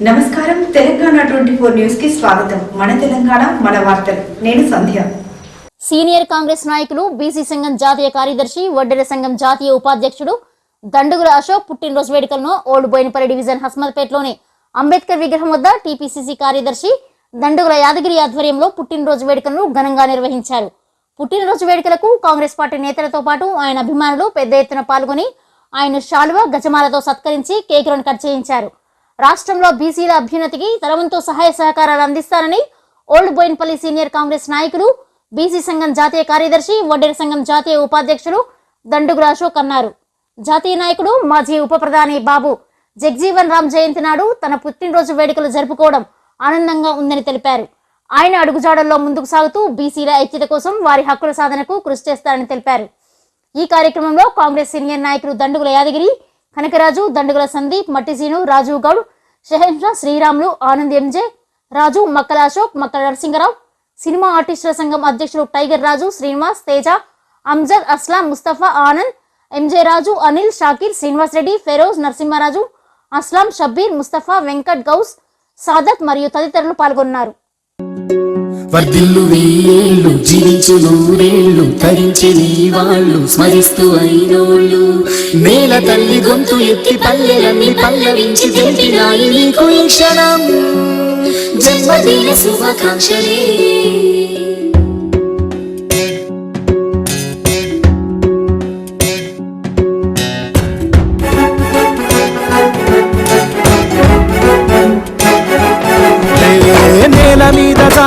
నమస్కారం. Telangana twenty four న్యూస్కి స్వాగతం. మన తెలంగాణ మన వార్తలు. నేను సంధ్య. సీనియర్ కాంగ్రెస్ నాయకులు బీసీ సంఘం జాతీయ కార్యదర్శి వడ్డెర సంఘం జాతీయ ఉపాధ్యక్షుడు దండుగుల అశోక్ పుట్టినరోజు వేడుకలను ఓల్డ్ బోయినపల్లి డివిజన్ హస్మత్పేటలోని అంబేద్కర్ విగ్రహం వద్ద టీపీసీసీ కార్యదర్శి దండుగుల యాదగిరి ఆధ్వర్యంలో పుట్టినరోజు వేడుకలను ఘనంగా నిర్వహించారు. పుట్టినరోజు వేడుకలకు కాంగ్రెస్ పార్టీ నేతలతో పాటు ఆయన అభిమానులు పెద్ద ఎత్తున పాల్గొని ఆయన శాలువ గజమాలతో సత్కరించి కేకులను కట్ చేయించారు. రాష్ట్రంలో బీసీల అభ్యున్నతికి తరవంతో సహాయ సహకారాలు అందిస్తారని ఓల్డ్ బోయిన్పల్లి సీనియర్ కాంగ్రెస్ నాయకులు బీసీ సంఘం జాతీయ కార్యదర్శి వడ్డెర సంఘం జాతీయ ఉపాధ్యక్షులు దండుగుల అశోక్ అన్నారు. జాతీయ నాయకుడు మాజీ ఉప ప్రధాని బాబు జగ్జీవన్ రామ్ జయంతి నాడు తన పుట్టినరోజు వేడుకలు జరుపుకోవడం ఆనందంగా ఉందని తెలిపారు. ఆయన అడుగుజాడల్లో ముందుకు సాగుతూ బీసీల ఐక్యత కోసం వారి హక్కుల సాధనకు కృషి చేస్తారని తెలిపారు. ఈ కార్యక్రమంలో కాంగ్రెస్ సీనియర్ నాయకులు దండుగుల యాదగిరి కనకరాజు దండుగుల సందీప్ మట్టిసీను రాజు గౌడ్ షహెన్షా శ్రీరాములు ఆనంద్ ఎంజే రాజు మక్కల అశోక్ మక్కల నరసింగరావు సినిమా ఆర్టిస్టుల సంఘం అధ్యక్షులు టైగర్ రాజు శ్రీనివాస్ తేజ అంజద్ అస్లాం ముస్తఫా ఆనంద్ ఎంజే రాజు అనిల్ షాకీర్ శ్రీనివాస్ రెడ్డి ఫెరోజ్ నరసింహారాజు అస్లాం షబ్బీర్ ముస్తఫా వెంకట్ గౌస్ సాదత్ మరియు తదితరులు పాల్గొన్నారు. వర్ధిల్లు వేయేళ్ళు జీవించు నూరేళ్ళు తరించి నీ వాళ్ళు స్మరిస్తూ అయినోళ్ళు. నేల తల్లి గొంతు ఎత్తి పల్లెలన్నీ పల్లవించి తెలిపినాయి నీకు ఈ క్షణం. జన్మదిన శుభాకాంక్షలే.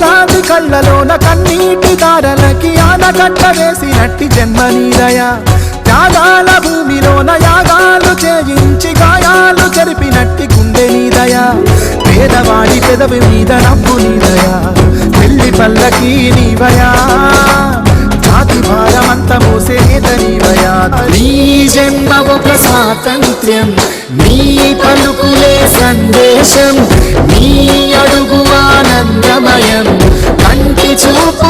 శాంతి కళ్ళలోన కన్నీటి దారలకి ఆనకట్ట వేసినట్టి జన్మనీదయ త్యాగాల భూమిలోన యాగాలు చేయించి గాయాలు జరిపినట్టి గుండె నీదయ పేదవాడి పెదవి మీద నవ్వు నీదయ పెళ్ళి పల్లకి నీవయా జాతి భారమంత మోసేద నీవయా నీ జన్మ ఒక స్వాతంత్ర్యం. నీ పలుకులే సందేశం నీ అడుగు ఆనందమయం కంటి చూపు